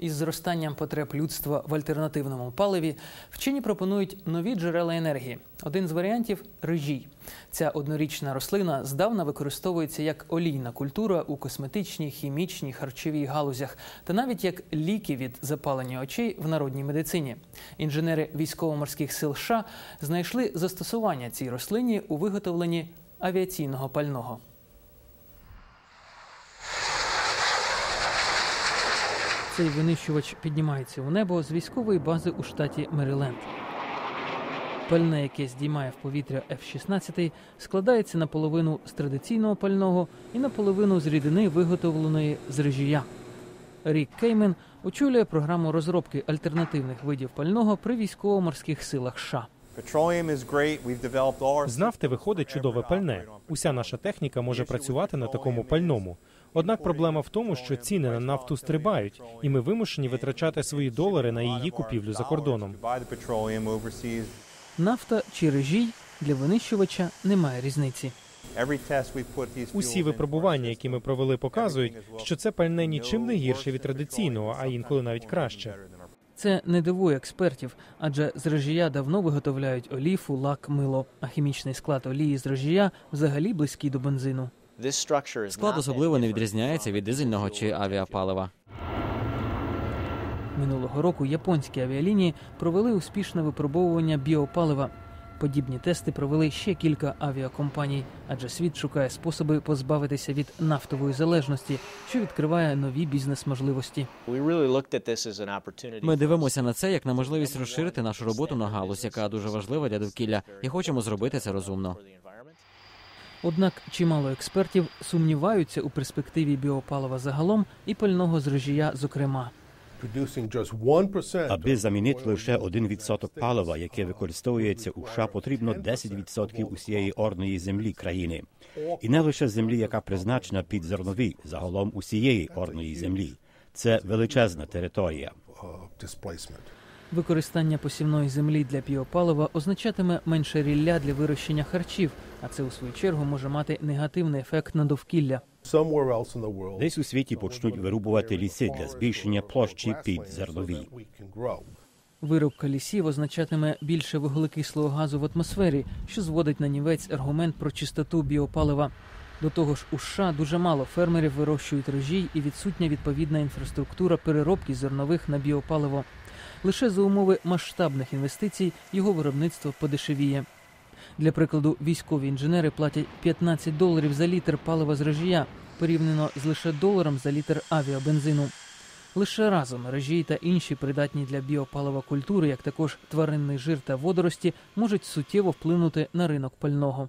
Із зростанням потреб людства в альтернативному паливі вчені пропонують нові джерела енергії. Один з варіантів рижій. Ця однорічна рослина здавна використовується як олійна культура у косметичній, хімічній, харчовій галузях та навіть як ліки від запалення очей в народній медицині. Інженери військово-морських сил США знайшли застосування цій рослині у виготовленні авіаційного пального. Цей винищувач піднімається у небо з військової бази у штаті Мериленд. Пальне, яке здіймає в повітря F-16, складається наполовину з традиційного пального і наполовину з рідини, виготовленої з режія. Рік Кеймен очолює програму розробки альтернативних видів пального при військово-морських силах США. З нафти виходить чудове пальне. Уся наша техніка може працювати на такому пальному. Однак проблема в тому, що ціни на нафту стрибають, і ми вимушені витрачати свої долари на її купівлю за кордоном. Нафта чи режій для винищувача немає різниці. Усі випробування, які ми провели, показують, що це пальне нічим не гірше від традиційного, а інколи навіть краще. Це не дивує експертів, адже з рожія давно виготовляють оліфу, лак, мило, а хімічний склад олії з рожія взагалі близький до бензину. Склад особливо не відрізняється від дизельного чи авіапалива. Минулого року японські авіалінії провели успішне випробовування біопалива. Подібні тести провели ще кілька авіакомпаній, адже світ шукає способи позбавитися від нафтової залежності, що відкриває нові бізнес-можливості. Ми дивимося на це як на можливість розширити нашу роботу на галузь, яка дуже важлива для довкілля, і хочемо зробити це розумно. Однак чимало експертів сумніваються у перспективі біопалива загалом і пального з режія, зокрема. Аби замінити лише 1% палива, яке використовується у США, потрібно 10% усієї орної землі країни, і не лише землі, яка призначена під зернові, загалом усієї орної землі. Це величезна територія. Використання посівної землі для біопалива означатиме менше рілля для вирощення харчів, а це у свою чергу може мати негативний ефект на довкілля. Десь у світі почнуть вирубувати ліси для збільшення площі під зернові. Вирубка лісів означатиме більше вуглекислого газу в атмосфері, що зводить на нівець аргумент про чистоту біопалива. До того ж, у США дуже мало фермерів вирощують рожій і відсутня відповідна інфраструктура переробки зернових на біопаливо. Лише за умови масштабних інвестицій його виробництво подешевіє. Для прикладу, військові інженери платять 15 доларів за літр палива з режія, порівняно з лише доларом за літр авіабензину. Лише разом режій та інші придатні для біопалива культури, як також тваринний жир та водорості, можуть суттєво вплинути на ринок пального.